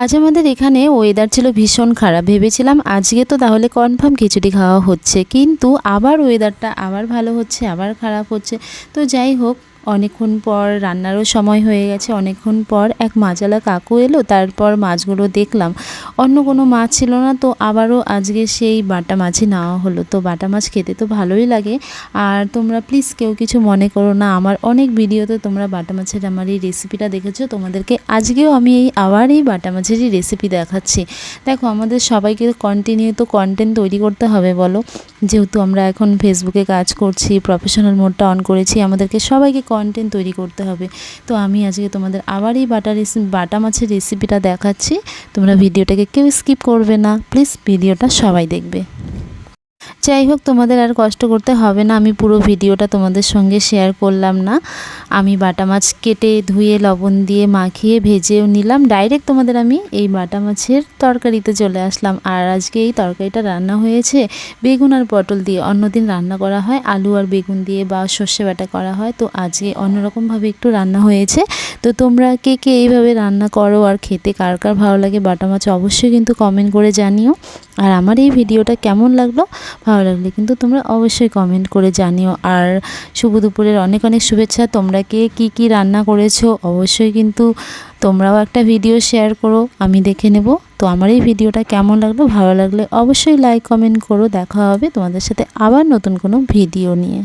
আজ আমাদের এখানে ওয়েদার ছিল ভীষণ খারাপ। ভেবেছিলাম আজকে তো তাহলে কনফার্ম খিচুড়ি খাওয়া হচ্ছে। কিন্তু আবার ওয়েদারটা আবার ভালো হচ্ছে, আবার খারাপ হচ্ছে। তো যাই হোক অনেকক্ষণ পর রান্নারও সময় হয়ে গেছে। অনেকক্ষণ পর এক মাজালা কাকু এলো, তারপর মাছগুলো দেখলাম। অন্য কোনো মাছ ছিল না, তো আবারও আজকে সেই বাটা মাছই নেওয়া হলো। তো বাটা মাছ খেতে তো ভালোই লাগে। আর তোমরা প্লিজ কেউ কিছু মনে করো না, আমার অনেক ভিডিওতে তোমরা বাটা মাছের আমার এই রেসিপিটা দেখেছ। তোমাদেরকে আজকেও আমি এই, আবার এই বাটা মাছেরই রেসিপি দেখাচ্ছি। দেখো, আমাদের সবাইকে কন্টিনিউ তো কন্টেন্ট তৈরি করতে হবে, বলো। যেহেতু আমরা এখন ফেসবুকে কাজ করছি প্রফেশনাল মোডটা অন করেছি, আমাদেরকে সবাইকে কন্টেন্ট তৈরি করতে হবে। তো আমি আজকে তোমাদের আবার এই বাটা রেসিপি বাটা মাছের রেসিপিটা দেখাচ্ছি। তোমরা ভিডিওটাকে কেউ স্কিপ করবে না। প্লিজ ভিডিওটা সবাই দেখবে। যাই হোক, তোমাদের আর কষ্ট করতে হবে না। আমি পুরো ভিডিওটা তোমাদের সঙ্গে শেয়ার করলাম না। আমি বাটা মাছ কেটে ধুয়ে, লবণ দিয়ে মাখিয়ে, ভেজেও নিলাম। ডাইরেক্ট তোমাদের আমি এই বাটা মাছের তরকারিতে চলে আসলাম। আর আজকে এই তরকারিটা রান্না হয়েছে বেগুন আর পটল দিয়ে। অন্যদিন রান্না করা হয়, আলু আর বেগুন দিয়ে বা সর্ষে বাটা করা হয়। তো আজকে অন্যরকমভাবে একটু রান্না হয়েছে। তো তোমরা কে কে এইভাবে রান্না করো আর খেতে কার কার ভালো লাগে বাটা মাছ অবশ্যই কিন্তু কমেন্ট করে জানিও। আর আমার এই ভিডিওটা কেমন লাগল ভালো লাগলে কিন্তু তোমরা অবশ্যই কমেন্ট করে জানিও। আর শুভ দুপুরের অনেক অনেক শুভেচ্ছা। তোমরা কে কী কী রান্না করেছ অবশ্যই কিন্তু তোমরাও একটা ভিডিও শেয়ার করো। আমি দেখে নেব। তো আমার এই ভিডিওটা কেমন লাগল, ভালো লাগলে অবশ্যই লাইক কমেন্ট করো। দেখা হবে তোমাদের সাথে আবার নতুন কোনো ভিডিও নিয়ে।